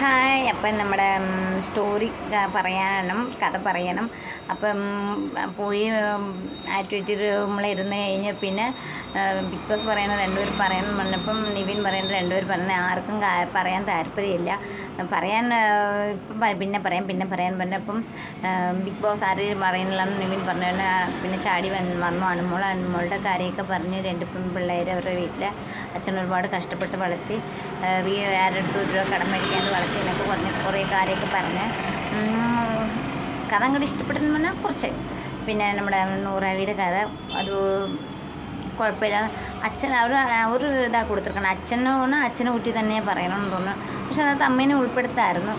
Hi അപ്പം നമ്മുടെ story പറയാനും കഥ പറയണം അപ്പം പോയി ആക്ടിവിറ്റി റൂമിലിരുന്ന് കഴിഞ്ഞ് പിന്നെ ബിഗ് ബോസ് പറയുന്ന രണ്ടുപേർ പറയണം പറഞ്ഞപ്പം നിവിൻ പറയുന്ന രണ്ടുപേർ പറഞ്ഞ ആർക്കും പറയാൻ താല്പര്യമില്ല. പറയാൻ ഇപ്പം പിന്നെ പറയാം പിന്നെ പറയാൻ പറഞ്ഞപ്പം ബിഗ് ബോസ് ആര് പറയുന്നില്ലെന്ന് നിവിൻ പറഞ്ഞു. പിന്നെ ചാടി വന്ന്. അണുമോൾ അണുമോളുടെ കാര്യമൊക്കെ പറഞ്ഞ് രണ്ട് പിള്ളേർ അവരുടെ വീട്ടിൽ അച്ഛൻ ഒരുപാട് കഷ്ടപ്പെട്ട് വളർത്തി ആരുടെ അടുത്ത് ഒരു രൂപ കടം മേടിക്കാണ്ട് വളർത്തി എന്നൊക്കെ പറഞ്ഞ് കുറേ കാര്യമൊക്കെ പറഞ്ഞ്. കഥ അങ്ങോട്ട് ഇഷ്ടപ്പെട്ടെന്ന് പറഞ്ഞാൽ കുറച്ച്. പിന്നെ നമ്മുടെ നൂറാവിയുടെ കഥ അത് കുഴപ്പമില്ല. അച്ഛൻ അവർ ഒരു ഇതാ കൊടുത്തിരിക്കണം. അച്ഛനോണ് അച്ഛനെ കുട്ടി തന്നെ പറയണമെന്ന് തോന്നുന്നു. പക്ഷെ അതിനകത്ത് അമ്മേനെ ഉൾപ്പെടുത്തായിരുന്നു.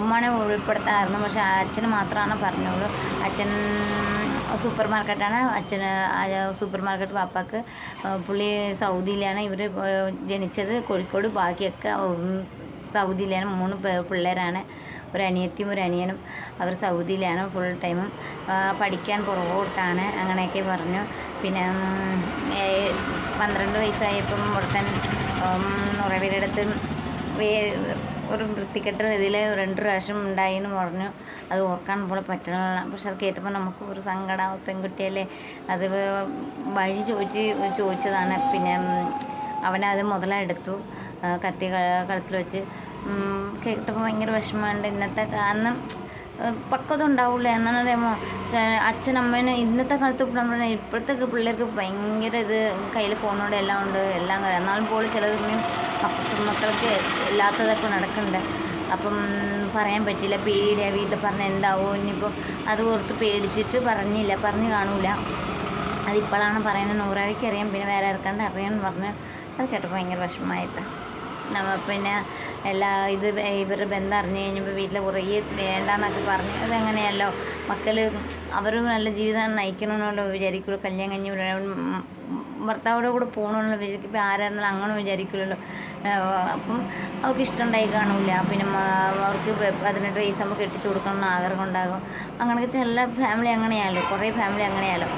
ഉമ്മാനെ ഉൾപ്പെടുത്തായിരുന്നു. പക്ഷെ അച്ഛന് മാത്രമാണ് പറഞ്ഞോളൂ അച്ഛൻ സൂപ്പർ മാർക്കറ്റാണ് അച്ഛന് സൂപ്പർ മാർക്കറ്റ് പാപ്പാക്ക് പുള്ളി സൗദിയിലാണ് ഇവർ ജനിച്ചത്. കോഴിക്കോട്. ബാക്കിയൊക്കെ സൗദിയിലാണ്. മൂന്ന് പിള്ളേരാണ്. ഒരു അനിയത്തിയും ഒരു അനിയനും. അവർ സൗദിയിലാണ് ഫുൾ ടൈമും. പഠിക്കാൻ പുറകോട്ടാണ് അങ്ങനെയൊക്കെ പറഞ്ഞു. പിന്നെ പന്ത്രണ്ട് വയസ്സായപ്പം ഉടത്തൻ വേ ഒരു വൃത്തിക്കെട്ട രീതിയിൽ രണ്ട് പ്രാവശ്യം ഉണ്ടായിന്ന് പറഞ്ഞു. അത് ഓർക്കാൻ പോലെ പറ്റണില്ല. പക്ഷെ അത് കേട്ടപ്പോൾ നമുക്ക് ഒരു സങ്കടം പെൺകുട്ടിയല്ലേ? അത് വഴി ചോദിച്ച് ചോദിച്ചതാണ്. പിന്നെ അവനത് മുതലെടുത്തു. കത്തി കളത്തിൽ വെച്ച്. കേട്ടപ്പോൾ ഭയങ്കര വിഷമമുണ്ട്. ഇന്നത്തെ കാരണം പക്വത ഉണ്ടാവില്ല എന്നാണ് പറയുമ്പോൾ അച്ഛനമ്മേനെ ഇന്നത്തെ കാലത്ത് നമ്മൾ ഇപ്പോഴത്തെ പിള്ളേർക്ക് ഭയങ്കര ഇത് കയ്യിൽ ഫോണോടെ എല്ലാം ഉണ്ട്. എല്ലാം. എന്നാലും പോലും ചിലത് മക്ക മക്കൾക്ക് ഇല്ലാത്തതൊക്കെ നടക്കുന്നുണ്ട് അപ്പം പറയാൻ പറ്റില്ല പേടിയാ വീട്ടിൽ പറഞ്ഞാൽ എന്താവോ ഇനിയിപ്പോൾ അത് ഓർത്ത് പേടിച്ചിട്ട് പറഞ്ഞില്ല. പറഞ്ഞ് കാണൂല. അതിപ്പോഴാണ് പറയുന്നത്. നൂറാവിക്ക് അറിയാം. പിന്നെ വേറെ ആർക്കാണ്ട് അറിയാമെന്ന് പറഞ്ഞു അത് കേട്ടപ്പോൾ ഭയങ്കര വിഷമമായിട്ട് നമ്മ പിന്നെ എല്ലാ ഇത് ഇവരുടെ ബന്ധം അറിഞ്ഞു കഴിഞ്ഞപ്പോൾ വീട്ടിൽ കുറേ വേണ്ടാന്നൊക്കെ പറഞ്ഞു അതങ്ങനെയല്ലോ? മക്കൾ അവർ നല്ല ജീവിതം നയിക്കണമെന്നുള്ള വിചാരിക്കുള്ളൂ. കല്യാണം കഴിഞ്ഞ്. ഉം, കൂടെ പോകണമെന്നുള്ള വിചാരിക്കും ഇപ്പം ആരായിരുന്നാലും അങ്ങനെ വിചാരിക്കില്ലല്ലോ അപ്പം അവർക്ക് ഇഷ്ടമുണ്ടായി കാണില്ല പിന്നെ അവർക്ക് പതിനെട്ട് വയസ്സാകുമ്പോൾ കെട്ടിച്ചു കൊടുക്കണം എന്ന് ആഗ്രഹം ഉണ്ടാകും. അങ്ങനെയൊക്കെ ചില ഫാമിലി അങ്ങനെയാണല്ലോ. കുറേ ഫാമിലി അങ്ങനെയാണല്ലോ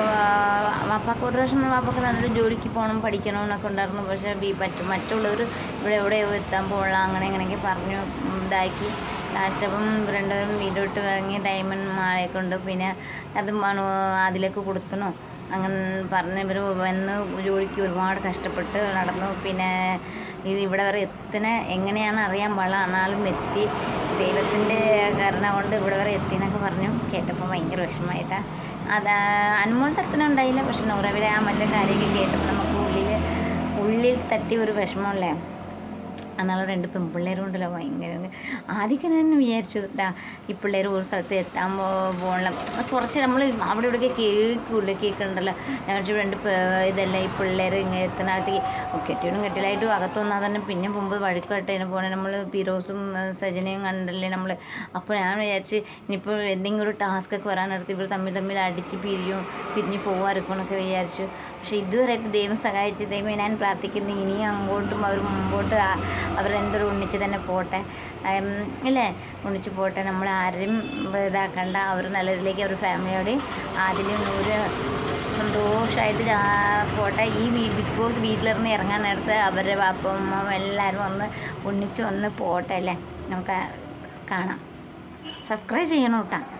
അപ്പോൾ വാപ്പാക്ക് ഒരു വർഷം വാപ്പാക്ക് നല്ലൊരു ജോലിക്ക് പോകണം പഠിക്കണം എന്നൊക്കെ ഉണ്ടായിരുന്നു. പക്ഷേ ബി പറ്റും മറ്റുള്ളവർ ഇവിടെ എവിടെ എത്താൻ പോകണം അങ്ങനെ അങ്ങനെയൊക്കെ പറഞ്ഞു ഇതാക്കി. ലാസ്റ്റ് അപ്പം രണ്ടുപേരും വീടോട്ട് വിട്ട് ഇറങ്ങി ഡയമണ്ട് മാളയൊക്കെ ഉണ്ട്. പിന്നെ അത് അതിലേക്ക് കൊടുത്തണോ അങ്ങനെ പറഞ്ഞ് ഇവർ വന്ന് ജോലിക്ക് ഒരുപാട് കഷ്ടപ്പെട്ട് നടന്നു. പിന്നെ ഇത് ഇവിടെ വരെ എത്തണ എങ്ങനെയാണ് അറിയാൻ പാടില്ല. ആണാലും എത്തി. ദൈവത്തിന്റെ കരുണ കൊണ്ട് ഇവിടെ വരെ എത്തി എന്നൊക്കെ പറഞ്ഞു. കേട്ടപ്പോൾ ഭയങ്കര വിഷമമായിട്ടാണ് അത് അനുമോൾ അത്ര ഉണ്ടായില്ല പക്ഷെ നൂറവിലെ ആ മറ്റേ കാര്യമൊക്കെ കേട്ടപ്പോൾ നമുക്ക് ഉള്ളിൽ ഉള്ളിൽ തട്ടി ഒരു വിഷമമല്ലേ എന്നാൽ രണ്ട് പെൺപിള്ളേരും ഉണ്ടല്ലോ ഭയങ്കര ആദ്യമൊക്കെ ഞാൻ വിചാരിച്ചു കേട്ടാ ഈ പിള്ളേർ ഒരു സ്ഥലത്ത് എത്താൻ പോകണം കുറച്ച് നമ്മൾ അവിടെ ഇവിടെയൊക്കെ കേൾക്കൂല്ലോ കേൾക്കണ്ടല്ലോ ഞാൻ രണ്ട് ഇതെല്ലാം ഈ പിള്ളേർ ഇങ്ങനെ എത്തണത്തേക്ക് കെട്ടിയോടും കെട്ടിലായിട്ടും അകത്തൊന്നാൽ തന്നെ പിന്നെ മുമ്പ് വഴുക്കായിട്ട് പോകണേ നമ്മൾ പിറോസും സജനയും കണ്ടല്ലേ നമ്മൾ അപ്പോൾ ഞാൻ വിചാരിച്ച് ഇനിയിപ്പോൾ എന്തെങ്കിലും ഒരു ടാസ്ക് ഒക്കെ വരാനെടുത്ത് ഇവർ തമ്മിൽ തമ്മിൽ അടിച്ച് പിരിയും പിരിഞ്ഞ് പോകാറുക്കണമെന്നൊക്കെ വിചാരിച്ചു. പക്ഷെ ഇതുവരെയായിട്ട് ദൈവം സഹായിച്ച് ദൈവം ഞാൻ പ്രാർത്ഥിക്കുന്നു. ഇനിയും അങ്ങോട്ടും അവർ മുമ്പോട്ട് ആ- അവരെന്തൊരു ഒന്നിച്ച് തന്നെ പോട്ടെ. ഇല്ലേ? ഒന്നിച്ച് പോട്ടെ. നമ്മൾ ആരെയും ഇതാക്കണ്ട. അവർ നല്ലതിലേക്ക് അവർ ഫാമിലിയോട് ആദ്യം ഒരു സന്തോഷമായിട്ട് പോട്ടെ. ഈ ബിഗ് ബോസ് വീട്ടിലിറങ്ങി ഇറങ്ങാൻ നേരത്ത് അവരുടെ പാപ്പ എല്ലാവരും ഒന്ന് ഒന്നിച്ച് വന്ന് പോട്ടെ അല്ലേ? നമുക്ക് കാണാം. സബ്സ്ക്രൈബ് ചെയ്യണം കേട്ടോ.